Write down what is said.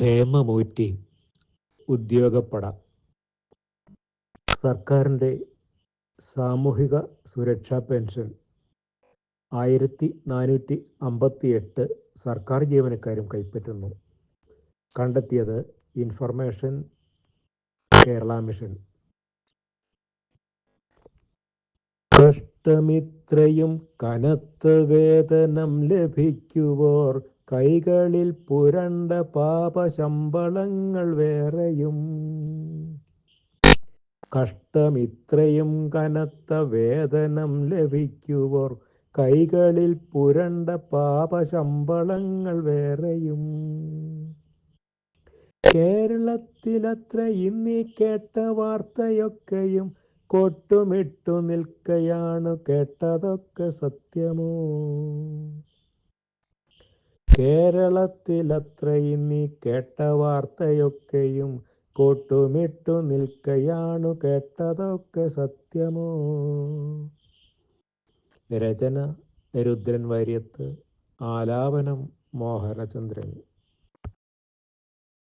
ക്ഷേമമൂറ്റി ഉദ്യോഗപ്പട. സർക്കാരിന്റെ സാമൂഹിക സുരക്ഷാ പെൻഷൻ ആയിരത്തി നാനൂറ്റി അമ്പത്തി എട്ട് സർക്കാർ ജീവനക്കാരും കൈപ്പറ്റുന്നു. കണ്ടെത്തിയത് ഇൻഫർമേഷൻ കേരള മിഷൻ. കഷ്ടമിത്രയും കനത്ത വേതനം ലഭിക്കുവോർ കൈകളിൽ പുരണ്ട പാപശമ്പളങ്ങൾ വേറെയും. കഷ്ടമിത്രയും കനത്ത വേതനം ലഭിക്കുവോർ. കൈകളിൽ പുരണ്ട പാപശമ്പളങ്ങൾ വേറെയും. കേരളത്തിലത്ര ഇന്നീ കേട്ട വാർത്തയൊക്കെയും കൊട്ടുമിട്ടു നിൽക്കയാണ് കേട്ടതൊക്കെ സത്യമോ? കേരളത്തിലത്ര നീ കേട്ട വാർത്തയൊക്കെയും കൊട്ടുമിട്ടു നിൽക്കയാണു കേട്ടതൊക്കെ സത്യമോ? രചന രുദ്രൻ വാര്യത്ത് ആലാപനം മോഹനചന്ദ്രൻ.